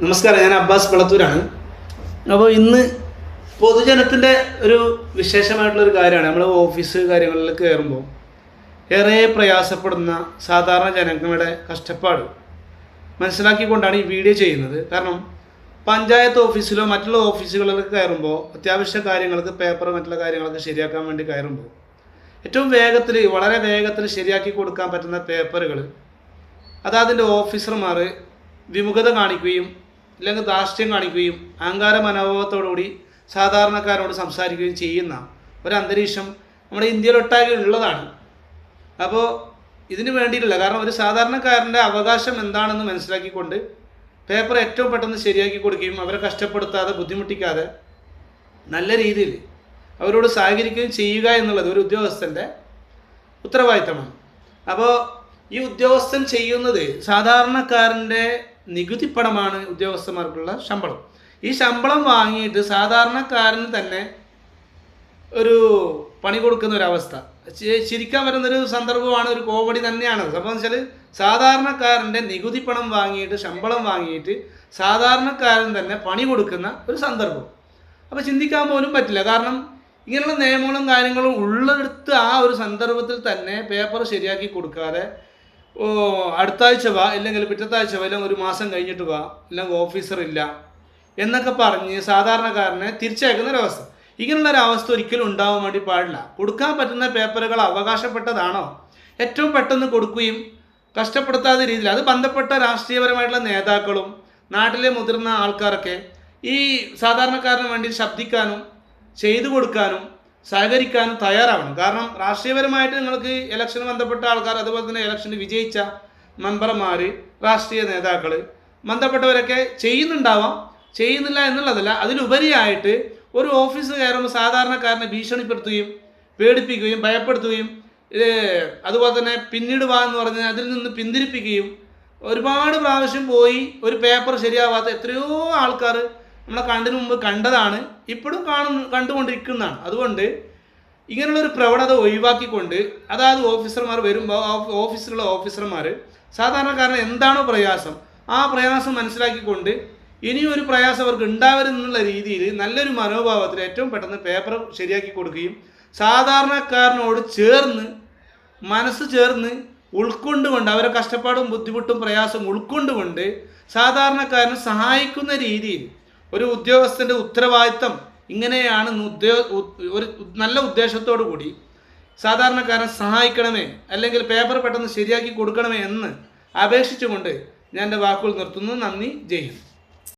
നമസ്കാരം ഞാൻ അബ്ബാസ് വെളത്തൂരാണ് അപ്പോൾ ഇന്ന് പൊതുജനത്തിന്റെ ഒരു വിശേഷമായിട്ടുള്ളൊരു കാര്യമാണ്. നമ്മൾ ഓഫീസ് കാര്യങ്ങളിൽ കയറുമ്പോൾ ഏറെ പ്രയാസപ്പെടുന്ന സാധാരണ ജനങ്ങളുടെ കഷ്ടപ്പാട്. മനസ്സിലാക്കിക്കൊണ്ടാണ് ഈ വീഡിയോ ചെയ്യുന്നത്. കാരണം പഞ്ചായത്ത് ഓഫീസിലോ മറ്റുള്ള ഓഫീസുകളിലൊക്കെ കയറുമ്പോൾ അത്യാവശ്യ കാര്യങ്ങൾക്ക് പേപ്പർ മറ്റുള്ള കാര്യങ്ങളൊക്കെ ശരിയാക്കാൻ വേണ്ടി കയറുമ്പോൾ ഏറ്റവും വേഗത്തിൽ വളരെ വേഗത്തിൽ ശരിയാക്കി കൊടുക്കാൻ പറ്റുന്ന പേപ്പറുകൾ അതാതിന്റെ ഓഫീസർമാർ വിമുഖത കാണിക്കുകയും അല്ലെങ്കിൽ ധാർഷ്ട്യം കാണിക്കുകയും അഹങ്കാര മനോഭാവത്തോടുകൂടി സാധാരണക്കാരോട് സംസാരിക്കുകയും ചെയ്യുന്ന ഒരു അന്തരീക്ഷം നമ്മുടെ ഇന്ത്യയിലൊട്ടാകെ ഉള്ളതാണ്. അപ്പോൾ ഇതിന് വേണ്ടിയിട്ടില്ല. കാരണം ഒരു സാധാരണക്കാരന്റെ അവകാശം എന്താണെന്ന് മനസ്സിലാക്കിക്കൊണ്ട് പേപ്പർ ഏറ്റവും പെട്ടെന്ന് ശരിയാക്കി കൊടുക്കുകയും അവരെ കഷ്ടപ്പെടുത്താതെ ബുദ്ധിമുട്ടിക്കാതെ നല്ല രീതിയിൽ അവരോട് സഹകരിക്കുകയും ചെയ്യുക എന്നുള്ളത് ഒരു ഉദ്യോഗസ്ഥന്റെ ഉത്തരവാദിത്തമാണ്. അപ്പോൾ ഈ ഉദ്യോഗസ്ഥൻ ചെയ്യുന്നത് സാധാരണക്കാരന്റെ നികുതി പണമാണ് ഉദ്യോഗസ്ഥന്മാർക്കുള്ള ശമ്പളം. ഈ ശമ്പളം വാങ്ങിയിട്ട് സാധാരണക്കാരന് തന്നെ ഒരു പണി കൊടുക്കുന്ന ഒരു അവസ്ഥ. ചിരിക്കാൻ വരുന്നൊരു സന്ദർഭമാണ് ഒരു കോമഡി തന്നെയാണ്. സംഭവം വെച്ചാൽ സാധാരണക്കാരന്റെ നികുതി പണം വാങ്ങിയിട്ട് ശമ്പളം വാങ്ങിയിട്ട് സാധാരണക്കാരൻ തന്നെ പണി കൊടുക്കുന്ന ഒരു സന്ദർഭം. അപ്പോൾ ചിന്തിക്കാൻ പോലും പറ്റില്ല. കാരണം ഇങ്ങനെയുള്ള നിയമങ്ങളും കാര്യങ്ങളും ഉള്ളെടുത്ത് ആ ഒരു സന്ദർഭത്തിൽ തന്നെ പേപ്പർ ശരിയാക്കി കൊടുക്കാതെ ഓ അടുത്താഴ്ച വാ ഇല്ലെങ്കിൽ പിറ്റത്താഴ്ച വാ ഇല്ലെങ്കിൽ ഒരു മാസം കഴിഞ്ഞിട്ട് വാ ഇല്ലെങ്കിൽ ഓഫീസർ ഇല്ല എന്നൊക്കെ പറഞ്ഞ് സാധാരണക്കാരനെ തിരിച്ചയക്കുന്ന ഒരവസ്ഥ ഇങ്ങനെയുള്ള ഒരു അവസ്ഥ ഒരിക്കലും ഉണ്ടാവാൻ വേണ്ടി പാടില്ല. കൊടുക്കാൻ പറ്റുന്ന പേപ്പറുകൾ അവകാശപ്പെട്ടതാണോ? ഏറ്റവും പെട്ടെന്ന് കൊടുക്കുകയും കഷ്ടപ്പെടുത്താത്ത രീതിയിൽ അത് ബന്ധപ്പെട്ട രാഷ്ട്രീയപരമായിട്ടുള്ള നേതാക്കളും നാട്ടിലെ മുതിർന്ന ആൾക്കാരൊക്കെ ഈ സാധാരണക്കാരന് വേണ്ടി ശബ്ദിക്കാനും ചെയ്തു കൊടുക്കാനും സഹകരിക്കാനും തയ്യാറാവണം. കാരണം രാഷ്ട്രീയപരമായിട്ട് നിങ്ങൾക്ക് ഇലക്ഷന് ബന്ധപ്പെട്ട ആൾക്കാർ അതുപോലെ തന്നെ ഇലക്ഷന് വിജയിച്ച മെമ്പർമാർ രാഷ്ട്രീയ നേതാക്കൾ ബന്ധപ്പെട്ടവരൊക്കെ ചെയ്യുന്നുണ്ടാവാം. ചെയ്യുന്നില്ല എന്നുള്ളതല്ല അതിലുപരിയായിട്ട് ഒരു ഓഫീസ് കയറുമ്പോൾ സാധാരണക്കാരനെ ഭീഷണിപ്പെടുത്തുകയും പേടിപ്പിക്കുകയും ഭയപ്പെടുത്തുകയും അതുപോലെ തന്നെ പിന്നീട് വാ എന്ന് പറഞ്ഞ് അതിൽ നിന്ന് പിന്തിരിപ്പിക്കുകയും ഒരുപാട് പ്രാവശ്യം പോയി ഒരു പേപ്പർ ശരിയാവാത്ത എത്രയോ ആൾക്കാർ നമ്മളെ കണ്ടതിന് മുമ്പ് കണ്ടതാണ് ഇപ്പോഴും കാണുന്നു കണ്ടുകൊണ്ടിരിക്കുന്നതാണ്. അതുകൊണ്ട് ഇങ്ങനെയുള്ളൊരു പ്രവണത ഒഴിവാക്കിക്കൊണ്ട് അതായത് ഓഫീസർമാർ വരുമ്പോൾ ഓഫീസിലുള്ള ഓഫീസർമാർ സാധാരണക്കാരന് എന്താണോ പ്രയാസം ആ പ്രയാസം മനസ്സിലാക്കിക്കൊണ്ട് ഇനിയും ഒരു പ്രയാസം അവർക്ക് ഉണ്ടാവരുന്നുള്ള രീതിയിൽ നല്ലൊരു മനോഭാവത്തിൽ ഏറ്റവും പെട്ടെന്ന് പേപ്പർ ശരിയാക്കി കൊടുക്കുകയും സാധാരണക്കാരനോട് ചേർന്ന് മനസ്സ് ചേർന്ന് ഉൾക്കൊണ്ടുകൊണ്ട് അവരെ കഷ്ടപ്പാടും ബുദ്ധിമുട്ടും പ്രയാസം ഉൾക്കൊണ്ടുകൊണ്ട് സാധാരണക്കാരനെ സഹായിക്കുന്ന രീതിയിൽ ഒരു ഉദ്യോഗസ്ഥന്റെ ഉത്തരവാദിത്തം ഇങ്ങനെയാണ് ഉദ്യോഗ ഒരു നല്ല ഉദ്ദേശത്തോടു കൂടി സാധാരണക്കാരൻ സഹായിക്കണമേ അല്ലെങ്കിൽ പേപ്പർ പെട്ടെന്ന് ശരിയാക്കി കൊടുക്കണമേ എന്ന് അപേക്ഷിച്ചുകൊണ്ട് ഞാൻ എന്റെ വാക്കുകൾ നിർത്തുന്നു. നന്ദി. ജയ്